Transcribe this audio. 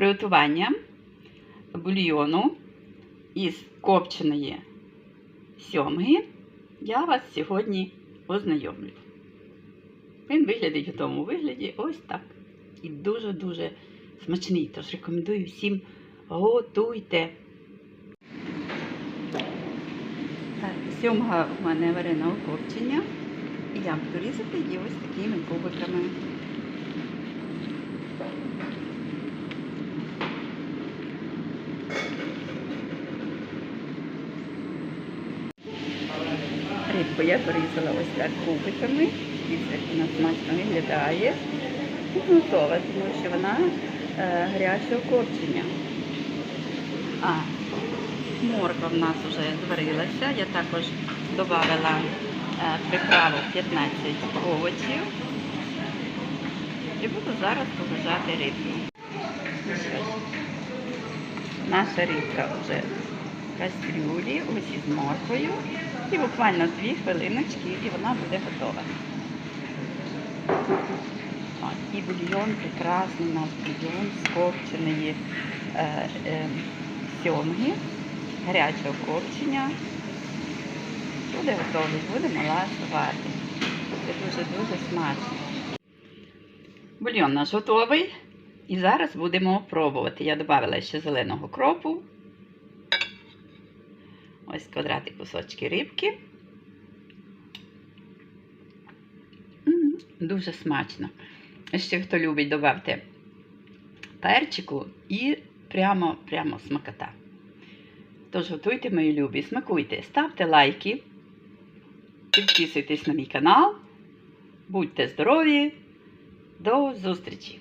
приготування бульйону із копченої сьомги я вас сьогодні ознайомлю. Він виглядить в тому вигляді ось так. І дуже-дуже смачний. Тож рекомендую всім готуйте. Сьомга в мене вареного копчення. І я буду різати її ось такими кубиками. Рибку я порізала ось так кубиками. Дивіться, вона смачно виглядає. І готова, тому що вона е, гарячого копчення. А, морква в нас вже зварилася. Я також додала е, приправу 15 овочів. І буду зараз погружати рибку. Наша рибка вже кастрюлі, ось із морквою. І буквально дві хвилиночки, і вона буде готова. І бульйон прекрасний наш бульйон з копченої е, е, сьомги, гарячого копчення. Буде готовий, будемо ласувати. Це дуже-дуже смачно. Бульйон наш готовий. І зараз будемо пробувати. Я додала ще зеленого кропу. Ось квадратик кусочки рибки. Дуже смачно. Ще хто любить, додавте перчику і прямо, прямо смакота. Тож готуйте, мої любі, смакуйте, ставте лайки, підписуйтесь на мій канал. Будьте здорові! До зустрічі!